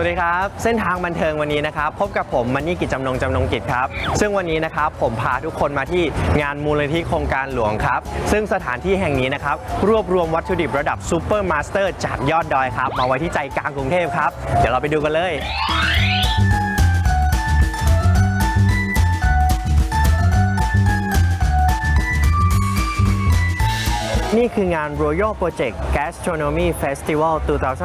สวัสดีครับ เส้นทางบันเทิงวันนี้นะครับพบกับผมมันนี่กิจจำนงจำนงกิจครับ ซึ่งวันนี้นะครับผมพาทุกคนมาที่งานมูลนิธิโครงการหลวงครับ ซึ่งสถานที่แห่งนี้นะครับรวบรวมวัตถุดิบระดับซูเปอร์มาสเตอร์จากยอดดอยครับ มาไว้ที่ใจกลางกรุงเทพครับ เดี๋ยวเราไปดูกันเลย นี่คืองาน Royal Project Gastronomy Festival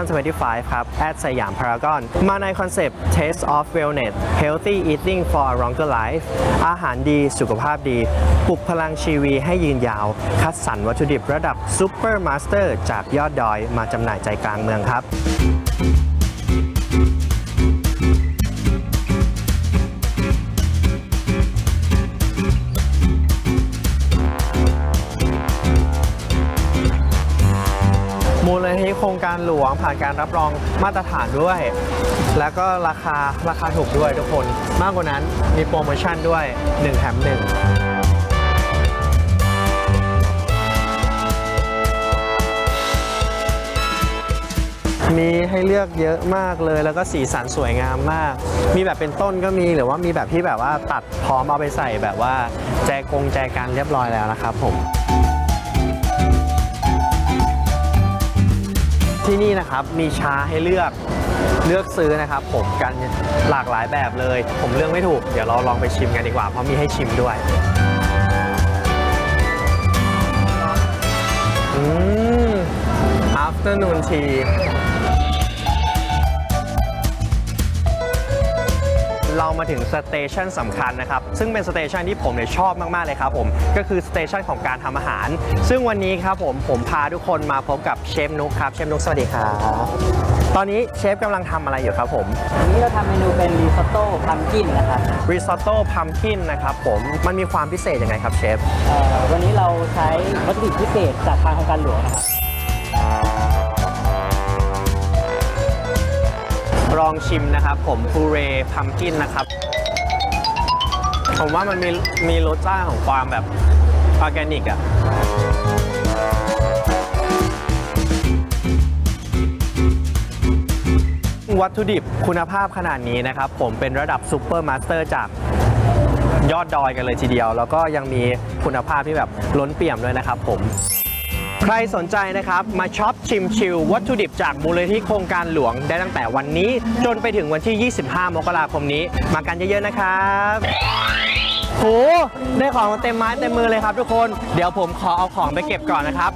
2025 ครับ at สยามพารากอน มาในคอนเซปต์ Taste of Wellness Healthy Eating for a Longer Life อาหารดีสุขภาพดีปลุกพลังชีวีให้ยืนยาว คัดสรรวัตถุดิบระดับ Super Master จากยอดดอยมาจำหน่ายใจกลางเมืองครับ มูลนิธิโครงการหลวงผ่านการรับรองมาตรฐานด้วย แล้วก็ราคาราคาถูกด้วยทุกคน มากกว่านั้นมีโปรโมชั่นด้วย 1 แถม 1มีให้เลือกเยอะมากเลยแล้วก็สีสันสวยงามมาก มีแบบเป็นต้นก็มีหรือว่ามีแบบที่แบบว่าตัดพร้อมเอาไปใส่แบบว่าแจกงแจกันเรียบร้อยแล้วนะครับผม ที่นี่นะครับมีชาให้เลือกเลือกซื้อนะครับ ผมกันหลากหลายแบบเลย ผมเลือกไม่ถูก เดี๋ยวเราลองไปชิมกันดีกว่า เพราะมีให้ชิมด้วยอืม afternoon tea เรามาถึงสเตชันสำคัญนะครับ ซึ่งเป็นสเตชันที่ผมเนี่ยชอบมาก ๆ เลยครับผม ก็คือสเตชันของการทำอาหาร ซึ่งวันนี้ครับผม ผมพาทุกคนมาพบกับเชฟนุกครับ เชฟนุกสวัสดีครับ ตอนนี้เชฟกำลังทำอะไรอยู่ครับผม วันนี้เราทำเมนูเป็นรีซอตโต้พัมกินนะครับริซอตโต้พัมคินนะครับผม มันมีความพิเศษยังไงครับเชฟ เอ่อวันนี้เราใช้วัตถุดิบพิเศษจากทางโครงการหลวงนะครับ ลองชิมนะครับ ผมพูเรพัมกินนะครับ ผมว่ามันมีมีรสชาติของความแบบออร์แกนิกอะวัตถุดิบคุณภาพขนาดนี้นะครับ ผมเป็นระดับซูเปอร์มาสเตอร์จากยอดดอยกันเลยทีเดียว แล้วก็ยังมีคุณภาพที่แบบล้นเปี่ยมด้วยนะครับผม ใครสนใจนะครับมาช็อปชิมชิลวัตถุดิบจากมูลนิธิโครงการหลวงได้ตั้งแต่วันนี้ จนไปถึงวันที่ 25 มกราคมนี้ มากันเยอะๆนะครับโหได้ของเต็มไม้เต็มมือเลยครับทุกคน เดี๋ยวผมขอเอาของไปเก็บก่อนนะครับ